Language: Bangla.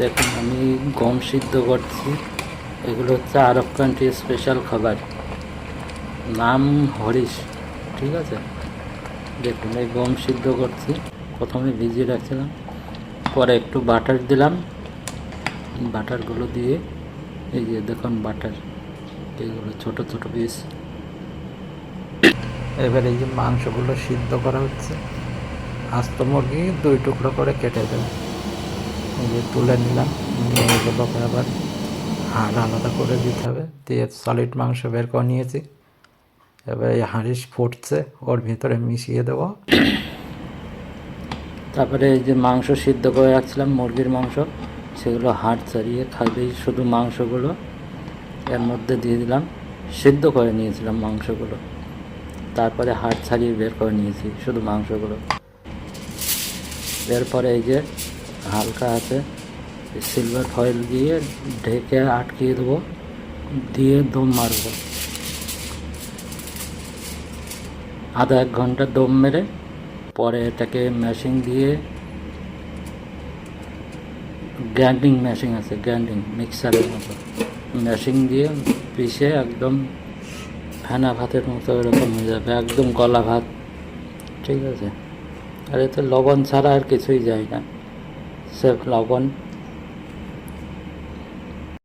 দেখুন, আমি গম সিদ্ধ করছি। এগুলো হচ্ছে আরব কান্ট্রি স্পেশাল খাবার। নাম হরিশ, ঠিক আছে? দেখুন, এই গম সিদ্ধ করছি। প্রথমে ভিজিয়ে রাখছিলাম, পরে একটু বাটার দিলাম। বাটারগুলো দিয়ে, এই যে দেখুন বাটার এগুলো ছোট ছোট পিস এবার এই যে মাংসগুলো সিদ্ধ করা হচ্ছে, আস্ত মুরগি দুই টুকরো করে কেটে দেবো। তুলে নিলাম, নিয়ে এগুলোকে আবার হাড় আলাদা করে দিতে হবে। দিয়ে সলিড মাংস বের করে নিয়েছি। এবার এই হাঁড়িস ফুটছে, ওর ভিতরে মিশিয়ে দেবো। তারপরে এই যে মাংস সিদ্ধ করে রাখছিলাম, মুরগির মাংস, সেগুলো হাড় ছাড়িয়ে খাবেই শুধু মাংসগুলো। এর মধ্যে দিয়ে দিলাম, সিদ্ধ করে নিয়েছিলাম মাংসগুলো। তারপরে হাড় ছাড়িয়ে বের করে নিয়েছি শুধু মাংসগুলো। এরপরে এই যে হালকা আছে। সিলভার ফয়েল দিয়ে ঢেকে আটকিয়ে দেবো। দিয়ে দম মারবো। আধা এক ঘণ্টা দম মেরে পরে এটাকে মেশিন দিয়ে গ্র্যান্ডিং মেশিন আছে গ্র্যান্ডিং মিক্সারের মতো। মেশিন দিয়ে পিষে একদম ফেনা ভাতের মতো এরকম হয়ে যাবে, একদম গলা ভাত। ঠিক আছে? আর এতে লবণ ছাড়া আর কিছুই যায় না। เสิร์ฟเราก่น